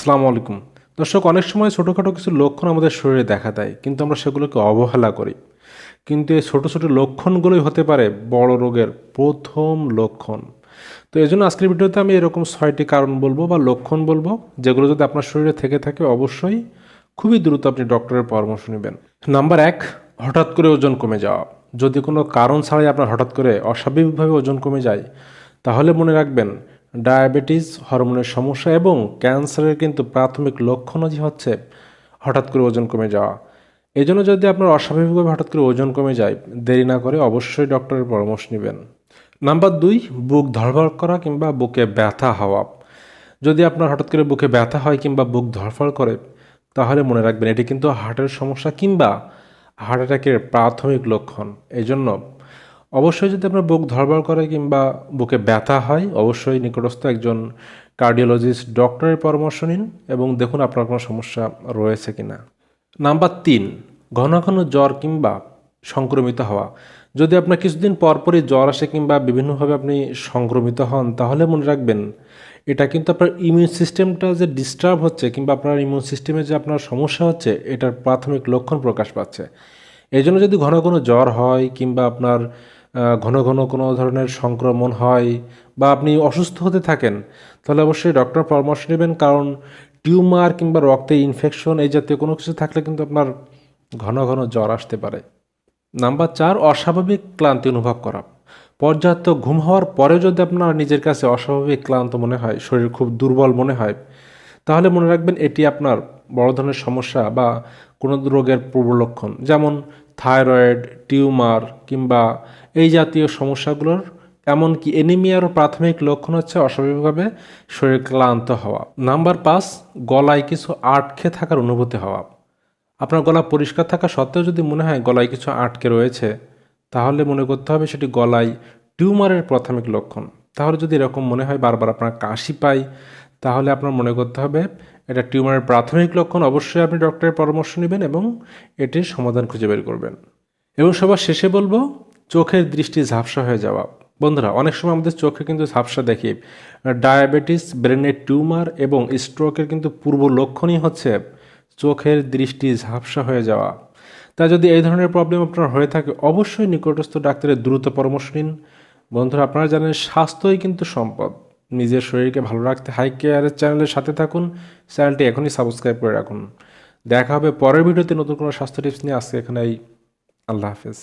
আসসালামু আলাইকুম। দর্শক, অনেক সময় ছোটোখাটো কিছু লক্ষণ আমাদের শরীরে দেখা দেয়, কিন্তু আমরা সেগুলোকে অবহেলা করি। কিন্তু এই ছোটো ছোটো লক্ষণগুলোই হতে পারে বড় রোগের প্রথম লক্ষণ। তো এই জন্য আজকের ভিডিওতে আমি এরকম ছয়টি কারণ বলব বা লক্ষণ বলব, যেগুলো যদি আপনার শরীরে থেকে থাকে অবশ্যই খুবই দ্রুত আপনি ডক্টরের পরামর্শ নেবেন। নাম্বার এক, হঠাৎ করে ওজন কমে যাওয়া। যদি কোনো কারণ ছাড়াই আপনার হঠাৎ করে অস্বাভাবিকভাবে ওজন কমে যায়, তাহলে মনে রাখবেন ডায়াবেটিস, হরমোনের সমস্যা এবং ক্যান্সারের কিন্তু প্রাথমিক লক্ষণও যে হচ্ছে, হঠাৎ করে ওজন কমে যাওয়া। এই জন্য যদি আপনার অস্বাভাবিকভাবে হঠাৎ করে ওজন কমে যায়, দেরি না করে অবশ্যই ডক্টরের পরামর্শ নেবেন। নাম্বার দুই, বুক ধড়ফড় করা কিংবা বুকে ব্যথা হওয়া। যদি আপনার হঠাৎ করে বুকে ব্যথা হয় কিংবা বুক ধড়ফড় করে, তাহলে মনে রাখবেন এটি কিন্তু হার্টের সমস্যা কিংবা হার্ট অ্যাটাকের প্রাথমিক লক্ষণ। এই জন্য অবশ্যই যদি আপনার বুক ধরবার করে কিংবা বুকে ব্যথা হয়, অবশ্যই নিকটস্থ একজন কার্ডিওলজিস্ট, ডক্টরের পরামর্শ নিন এবং দেখুন আপনার কোনো সমস্যা রয়েছে কিনা। নাম্বার তিন, ঘন ঘন জ্বর কিংবা সংক্রমিত হওয়া। যদি আপনার কিছুদিন পরপরই জ্বর আসে কিংবা বিভিন্নভাবে আপনি সংক্রমিত হন, তাহলে মনে রাখবেন, এটা কিন্তু আপনার ইমিউন সিস্টেমটা যে ডিস্টার্ব হচ্ছে কিংবা আপনার ইমিউন সিস্টেমে যে আপনার সমস্যা হচ্ছে, এটার প্রাথমিক লক্ষণ প্রকাশ পাচ্ছে। এই জন্য যদি ঘন ঘন জ্বর হয় কিংবা আপনার ঘন ঘন কোনো ধরনের সংক্রমণ হয় বা আপনি অসুস্থ হতে থাকেন, তাহলে অবশ্যই ডক্টর পরামর্শ নেবেন। কারণ টিউমার কিংবা রক্তে ইনফেকশন এই জাতীয় কোনো কিছু থাকলে কিন্তু আপনার ঘন ঘন জ্বর আসতে পারে। নাম্বার চার, অস্বাভাবিক ক্লান্তি অনুভব করা। পর্যাপ্ত ঘুম হওয়ার পরেও যদি আপনার নিজের কাছে অস্বাভাবিক ক্লান্ত মনে হয়, শরীর খুব দুর্বল মনে হয়, তাহলে মনে রাখবেন এটি আপনার বড় ধরনের সমস্যা বা কোনো রোগের পূর্ব লক্ষণ যেমন থাইরয়েড টিউমার কিংবা এই জাতীয় সমস্যাগুলোর এমনকি এনিমিয়ারও প্রাথমিক লক্ষণ হচ্ছে অস্বাভাবিকভাবে শরীর ক্লান্ত হওয়া। নাম্বার পাঁচ, গলায় কিছু আটকে থাকার অনুভূতি হওয়া। আপনার গলা পরিষ্কার থাকা সত্ত্বেও যদি মনে হয় গলায় কিছু আটকে রয়েছে, তাহলে মনে করতে হবে সেটি গলায় টিউমারের প্রাথমিক লক্ষণ। তাহলে যদি এরকম মনে হয় বারবার আপনার কাশি পায় তাহলে আপনার মনে করতে হবে এটা টিউমারের প্রাথমিক লক্ষণ। অবশ্যই আপনি ডক্টরের পরামর্শ নেবেন এবং এটির সমাধান খুঁজে বের করবেন। এবং সবার শেষে বলব, চোখের দৃষ্টি ঝাপসা হয়ে যাওয়া। বন্ধুরা, অনেক সময় আমাদের চোখে কিন্তু ঝাপসা দেখি। ডায়াবেটিস, ব্রেনের টিউমার এবং স্ট্রোকের কিন্তু পূর্ব লক্ষণই হচ্ছে চোখের দৃষ্টি ঝাপসা হয়ে যাওয়া। তা যদি এই ধরনের প্রবলেম আপনার হয়ে থাকে, অবশ্যই নিকটস্থ ডাক্তারের দ্রুত পরামর্শ নিন। বন্ধুরা, আপনারা জানেন স্বাস্থ্যই কিন্তু সম্পদ। নিজের শরীরকে ভালো রাখতে হাই কেয়ারের চ্যানেলের সাথে থাকুন চ্যানেলটি এখনই সাবস্ক্রাইব করে রাখুন। দেখা হবে পরের ভিডিওতে নতুন কোনো স্বাস্থ্য টিপস নিয়ে। আজকে এখানেই। আল্লাহ হাফেজ